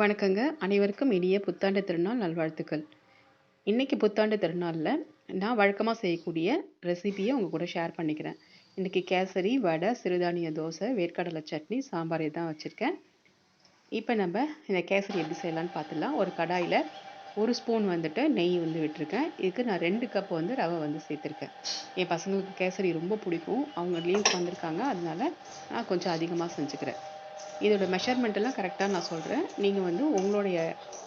வணக்கங்க. அனைவருக்கும் இனிய புத்தாண்டு திருநாள் நல்வாழ்த்துக்கள். இன்றைக்கி புத்தாண்டு திருநாளில் நான் வழக்கமாக செய்யக்கூடிய ரெசிபியை உங்கள் கூட ஷேர் பண்ணிக்கிறேன். இன்றைக்கி கேசரி வடை சிறுதானிய தோசை வேர்க்கடலை சட்னி சாம்பார் தான் வச்சுருக்கேன். இப்போ நம்ம இந்த கேசரி எப்படி செய்யலான்னு பார்த்துலாம் ஒரு கடாயில் ஒரு ஸ்பூன் வந்துட்டு நெய் வந்து விட்டுருக்கேன். இதுக்கு நான் ரெண்டு கப் வந்து ரவை வந்து சேர்த்துருக்கேன். என் பசங்களுக்கு கேசரி ரொம்ப பிடிக்கும். அவங்க லீவுக்கு வந்திருக்காங்க அதனால நான் கொஞ்சம் அதிகமாக செஞ்சுக்கிறேன். இதோட மெஷர்மெண்ட் எல்லாம் கரெக்டாக நான் சொல்கிறேன் நீங்கள் வந்து உங்களுடைய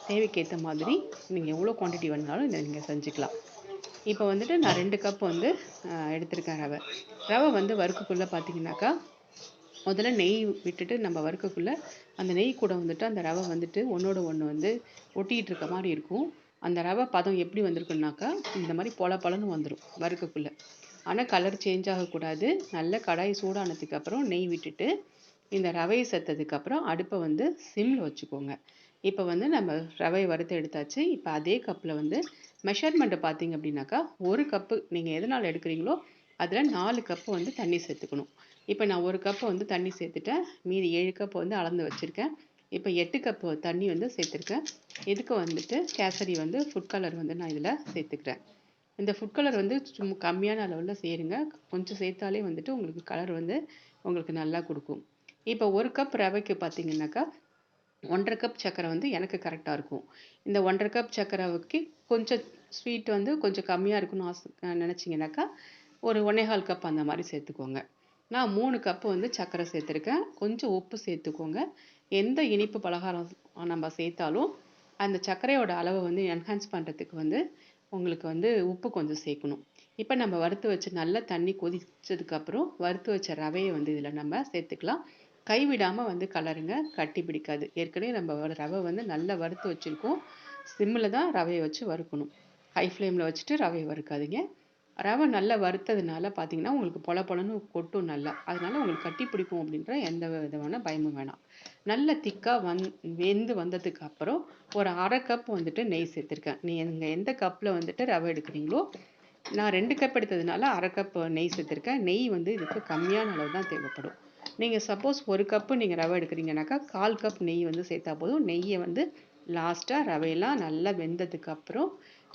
தேவைக்கு ஏற்ற மாதிரி நீங்கள் எவ்வளோ குவான்டிட்டி வேணுனாலும் இதை நீங்கள் செஞ்சுக்கலாம். இப்போ வந்துட்டு நான் ரெண்டு கப் வந்து எடுத்திருக்கேன் ரவை. ரவை வந்து வறுக்குக்குள்ளே பார்த்தீங்கன்னாக்கா முதல்ல நெய் விட்டுட்டு நம்ம வறுக்கக்குள்ளே அந்த நெய் கூட வந்துட்டு அந்த ரவை வந்துட்டு ஒன்றோட ஒன்று வந்து ஒட்டிகிட்டு இருக்க மாதிரி இருக்கும். அந்த ரவை பதம் எப்படி வந்திருக்குனாக்கா இந்த மாதிரி பொல பழன்னு வந்துடும் வறுக்கக்குள்ளே. ஆனால் கலர் சேஞ்ச் ஆகக்கூடாது. நல்ல கடாய் சூடானதுக்கு அப்புறம் நெய் விட்டுட்டு இந்த ரவையை சேர்த்ததுக்கப்புறம் அடுப்பை வந்து சிம்மில் வச்சுக்கோங்க. இப்போ வந்து நம்ம ரவையை வறுத்து எடுத்தாச்சு. இப்போ அதே கப்பில் வந்து மெஷர்மெண்ட்டை பார்த்தீங்க அப்படின்னாக்கா ஒரு கப்பு நீங்கள் எதனால் எடுக்கிறீங்களோ அதில் நாலு கப்பு வந்து தண்ணி சேர்த்துக்கணும். இப்போ நான் ஒரு கப்பு வந்து தண்ணி சேர்த்துட்டேன். மீதி ஏழு கப்பு வந்து அளந்து வச்சுருக்கேன். இப்போ எட்டு கப்பு தண்ணி வந்து சேர்த்துருக்கேன். இதுக்கு வந்துட்டு கேசரி வந்து ஃபுட் கலர் வந்து நான் இதில் சேர்த்துக்கிறேன். இந்த ஃபுட் கலர் வந்து சும்மா கம்மியான அளவில் சேருங்க கொஞ்சம் சேர்த்தாலே வந்துட்டு உங்களுக்கு கலர் வந்து உங்களுக்கு நல்லா கொடுக்கும். இப்போ ஒரு கப் ரவைக்கு பார்த்தீங்கன்னாக்கா ஒன்றரை கப் சர்க்கரை வந்து எனக்கு கரெக்டாக இருக்கும். இந்த ஒன்றரை கப் சர்க்கரைக்கு கொஞ்சம் ஸ்வீட் வந்து கொஞ்சம் கம்மியாக இருக்குன்னு ஆசை நினச்சிங்கனாக்கா ஒரு ஒன்னேகால் கப் அந்த மாதிரி சேர்த்துக்கோங்க. நான் மூணு கப்பு வந்து சர்க்கரை சேர்த்துருக்கேன். கொஞ்சம் உப்பு சேர்த்துக்கோங்க. எந்த இனிப்பு பலகாரம் நம்ம சேர்த்தாலும் அந்த சர்க்கரையோட அளவை வந்து என்ஹான்ஸ் பண்ணுறதுக்கு வந்து உங்களுக்கு வந்து உப்பு கொஞ்சம் சேர்க்கணும். இப்போ நம்ம வறுத்து வச்சு நல்லா தண்ணி கொதிச்சதுக்கப்புறம் வறுத்து வச்ச ரவையை வந்து இதில் நம்ம சேர்த்துக்கலாம். கைவிடாமல் வந்து கலருங்க கட்டி பிடிக்காது. ஏற்கனவே நம்ம ரவை வந்து நல்லா வறுத்து வச்சுருக்கோம். சிம்மில் தான் ரவையை வச்சு வறுக்கணும். ஹை ஃப்ளேமில் வச்சுட்டு ரவையை வறுக்காதீங்க. ரவை நல்லா வறுத்ததுனால பார்த்தீங்கன்னா உங்களுக்கு பொல பொலன்னு கொட்டும் நல்லா. அதனால உங்களுக்கு கட்டி பிடிக்கும் அப்படின்ற எந்த விதமான பயமும் வேணாம். நல்ல திக்காக வந் வெந்து வந்ததுக்கு அப்புறம் ஒரு அரை கப் வந்துட்டு நெய் சேர்த்துருக்கேன். நீங்கள் எந்த கப்பில் வந்துட்டு ரவை எடுக்கிறீங்களோ நான் ரெண்டு கப் எடுத்ததுனால அரை கப் நெய் சேர்த்துருக்கேன். நெய் வந்து இதுக்கு கம்மியான அளவு தான் தேவைப்படும். நீங்கள் சப்போஸ் ஒரு கப்பு நீங்கள் ரவை எடுக்கிறீங்கனாக்கா கால் கப் நெய் வந்து சேர்த்தா போதும். நெய்யை வந்து லாஸ்ட்டாக ரவையெல்லாம் நல்லா வெந்ததுக்கு அப்புறம்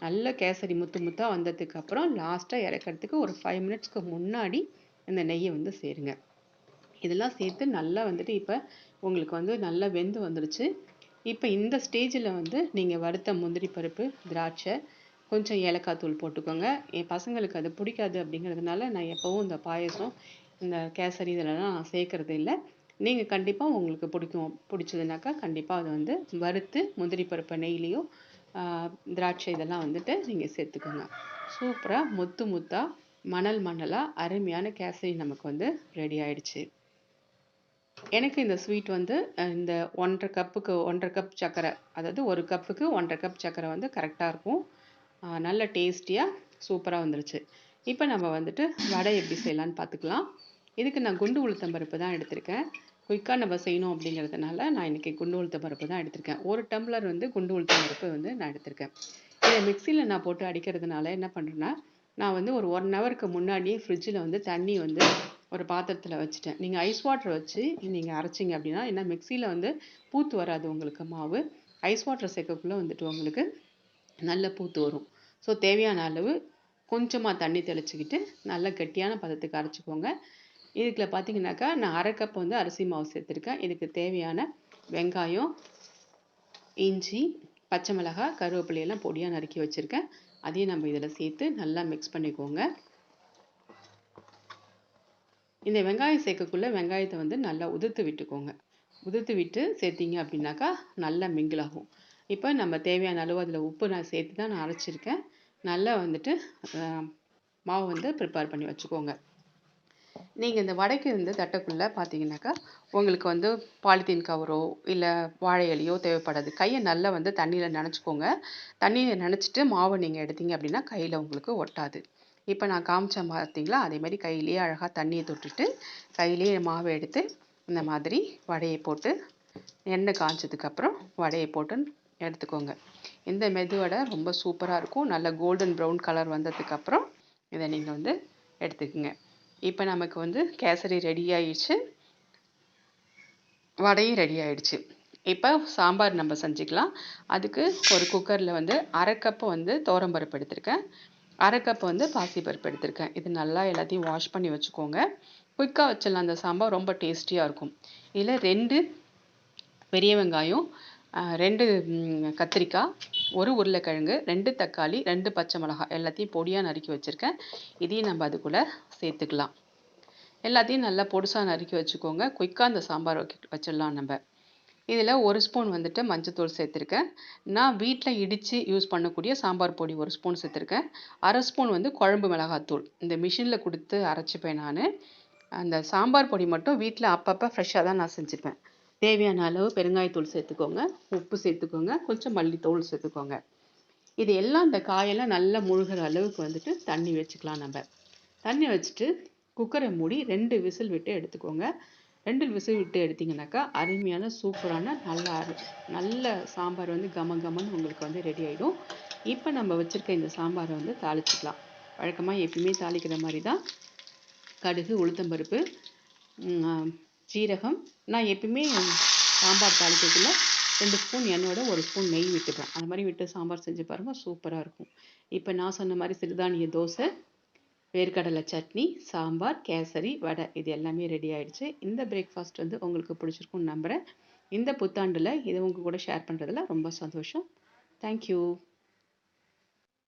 நல்ல கேசரி முத்து முத்தாக வந்ததுக்கப்புறம் லாஸ்ட்டாக இறக்கிறதுக்கு ஒரு ஃபைவ் மினிட்ஸ்க்கு முன்னாடி இந்த நெய்யை வந்து சேருங்க. இதெல்லாம் சேர்த்து நல்லா வந்துட்டு இப்போ உங்களுக்கு வந்து நல்லா வெந்து வந்துடுச்சு இப்போ இந்த ஸ்டேஜில் வந்து நீங்கள் வறுத்த முந்திரி பருப்பு திராட்சை கொஞ்சம் ஏலக்காய் தூள் போட்டுக்கோங்க. என் பசங்களுக்கு அது பிடிக்காது அப்படிங்கிறதுனால நான் எப்போவும் இந்த பாயசம் இந்த கேசரி இதெல்லாம் நான் சேர்க்கறது இல்லை. நீங்கள் கண்டிப்பாக உங்களுக்கு பிடிக்கும் பிடிச்சதுனாக்கா கண்டிப்பாக அதை வந்து வறுத்து முந்திரி பருப்பு நெய்லேயோ திராட்சை இதெல்லாம் வந்துட்டு நீங்கள் சேர்த்துக்கோங்க. சூப்பராக முத்து முத்தாக மணல் மணலாக அருமையான கேசரி நமக்கு வந்து ரெடி ஆயிடுச்சு. எனக்கு இந்த ஸ்வீட் வந்து இந்த ஒன்றரை கப்புக்கு ஒன்றரை கப் சர்க்கரை அதாவது ஒரு கப்புக்கு ஒன்றரை கப் சர்க்கரை வந்து கரெக்டாக இருக்கும். நல்ல டேஸ்டியாக சூப்பராக வந்துருச்சு. இப்போ நம்ம வந்துட்டு வடை எப்படி செய்யலான்னு பார்த்துக்கலாம் இதுக்கு நான் குண்டு உளுத்தம் பருப்பு தான் எடுத்திருக்கேன். குயிக்காக நம்ம செய்யணும் அப்படிங்கிறதுனால நான் இன்றைக்கி குண்டு உளுத்தம் பருப்பு தான் எடுத்திருக்கேன். ஒரு டம்ளர் வந்து குண்டு உளுத்தம் பருப்பு வந்து நான் எடுத்திருக்கேன். இதை மிக்சியில் நான் போட்டு அடிக்கிறதுனால என்ன பண்ணுறேன்னா நான் வந்து ஒரு ஒன் ஹவருக்கு முன்னாடியே ஃப்ரிட்ஜில் வந்து தண்ணி வந்து ஒரு பாத்திரத்தில் வச்சுட்டேன். நீங்கள் ஐஸ் வாட்டர் வச்சு நீங்கள் அரைச்சிங்க அப்படின்னா ஏன்னா மிக்சியில் வந்து பூத்து வராது உங்களுக்கு மாவு. ஐஸ் வாட்டர் சேர்க்கக்குள்ளே வந்துட்டு உங்களுக்கு நல்ல பூத்து வரும். ஸோ தேவையான அளவு கொஞ்சமாக தண்ணி தெளிச்சுக்கிட்டு நல்லா கெட்டியான பதத்துக்கு அரைச்சிக்கோங்க. இதுக்குள்ள பார்த்தீங்கன்னாக்கா நான் அரை கப் வந்து அரிசி மாவு சேர்த்துருக்கேன். இதுக்கு தேவையான வெங்காயம் இஞ்சி பச்சை மிளகாய் கருவேப்பிலையெல்லாம் பொடியாக நறுக்கி வச்சுருக்கேன். அதையும் நம்ம இதில் சேர்த்து நல்லா மிக்ஸ் பண்ணிக்கோங்க. இந்த வெங்காயம் சேர்க்கக்குள்ள வெங்காயத்தை வந்து நல்லா உதிர்த்து விட்டுக்கோங்க. உதிர்த்து விட்டு சேர்த்திங்க அப்படின்னாக்கா நல்லா மிங்கிள் ஆகும். இப்போ நம்ம தேவையான அளவு அதில் உப்பு நான் சேர்த்து தான் நான் அரைச்சிருக்கேன். நல்லா வந்துட்டு மாவு வந்து ப்ரிப்பேர் பண்ணி வச்சுக்கோங்க. நீங்கள் இந்த வடைக்கு இருந்து தட்டக்குள்ளே பார்த்தீங்கன்னாக்கா உங்களுக்கு வந்து பாலித்தீன் கவரோ இல்லை வாழை இலையோ தேவைப்படாது. கையை நல்லா வந்து தண்ணியில் நினச்சிக்கோங்க. தண்ணியில் நினச்சிட்டு மாவை நீங்கள் எடுத்தீங்க அப்படின்னா கையில் உங்களுக்கு ஒட்டாது. இப்போ நான் காமிச்சேன் பார்த்தீங்களா அதே மாதிரி கையிலேயே அழகாக தண்ணியை தொட்டுட்டு கையிலேயே மாவை எடுத்து இந்த மாதிரி வடையை போட்டு எண்ணெய் காய்ச்சதுக்கப்புறம் வடையை போட்டு எடுத்துக்கோங்க. இந்த மெதுவடை ரொம்ப சூப்பராக இருக்கும். நல்ல கோல்டன் ப்ரௌன் கலர் வந்ததுக்கப்புறம் இதை நீங்கள் வந்து எடுத்துக்கோங்க. இப்போ நமக்கு வந்து கேசரி ரெடி ஆயிடுச்சு. வடையும் ரெடி ஆயிடுச்சு. இப்போ சாம்பார் நம்ம செஞ்சுக்கலாம். அதுக்கு ஒரு குக்கரில் வந்து அரை கப்பு வந்து பருப்பு எடுத்திருக்கேன். அரை கப் வந்து பாசிப்பருப்பு எடுத்திருக்கேன். இது நல்லா எல்லாத்தையும் வாஷ் பண்ணி வச்சுக்கோங்க. குயிக்காக வச்சிடலாம். அந்த சாம்பார் ரொம்ப டேஸ்டியாக இருக்கும். இதில் ரெண்டு பெரிய வெங்காயம் ரெண்டு கத்திரிக்காய் ஒரு உருளைக்கிழங்கு ரெண்டு தக்காளி ரெண்டு பச்சை மிளகாய் எல்லாத்தையும் பொடியாக நறுக்கி வச்சுருக்கேன். இதையும் நம்ம அதுக்குள்ளே சேர்த்துக்கலாம். எல்லாத்தையும் நல்லா பொடுசாக நறுக்கி வச்சுக்கோங்க. குயிக்காக அந்த சாம்பார் வச்சிடலாம் நம்ம. இதில் ஒரு ஸ்பூன் வந்துட்டு மஞ்சத்தூள் சேர்த்துருக்கேன். நான் வீட்டில் இடித்து யூஸ் பண்ணக்கூடிய சாம்பார் பொடி ஒரு ஸ்பூன் சேர்த்துருக்கேன். அரை ஸ்பூன் வந்து குழம்பு மிளகாத்தூள். இந்த மிஷினில் கொடுத்து அரைச்சிப்பேன் நான். அந்த சாம்பார் பொடி மட்டும் வீட்டில் அப்பப்போ ஃப்ரெஷ்ஷாக தான் நான் செஞ்சுப்பேன். தேவையான அளவு பெருங்காயத்தூள் சேர்த்துக்கோங்க. உப்பு சேர்த்துக்கோங்க. கொஞ்சம் மல்லித்தூள் சேர்த்துக்கோங்க. இது எல்லாம் இந்த காயெல்லாம் நல்லா முழுகிற அளவுக்கு வந்துட்டு தண்ணி வச்சுக்கலாம் நம்ம. தண்ணி வச்சுட்டு குக்கரை மூடி ரெண்டு விசில் விட்டு எடுத்துக்கோங்க. ரெண்டு விசில் விட்டு எடுத்தீங்கன்னாக்கா அருமையான சூப்பரான நல்லா நல்ல சாம்பார் வந்து கம கமன்னு உங்களுக்கு வந்து ரெடி ஆகிடும் இப்போ நம்ம வச்சுருக்க இந்த சாம்பாரை வந்து தாளிச்சிக்கலாம். வழக்கமாக எப்பயுமே தாளிக்கிற மாதிரி தான். கடுகு உளுத்தம்பருப்பு சீரகம். நான் எப்பயுமே சாம்பார் தாளிக்கிறதுல ரெண்டு ஸ்பூன் எண்ணெயோட ஒரு ஸ்பூன் நெய் விட்டுப்பேன். அந்த மாதிரி விட்டு சாம்பார் செஞ்சு பாருங்கள் சூப்பராக இருக்கும். இப்போ நான் சொன்ன மாதிரி சிறுதானிய தோசை வேர்க்கடலை சட்னி சாம்பார் கேசரி வடை இது எல்லாமே ரெடி ஆகிடுச்சு இந்த பிரேக்ஃபாஸ்ட் வந்து உங்களுக்கு பிடிச்சிருக்கும்னு நம்புகிறேன் இந்த புத்தாண்டில் இதை உங்கள் கூட ஷேர் பண்ணுறதுல ரொம்ப சந்தோஷம். தேங்க்யூ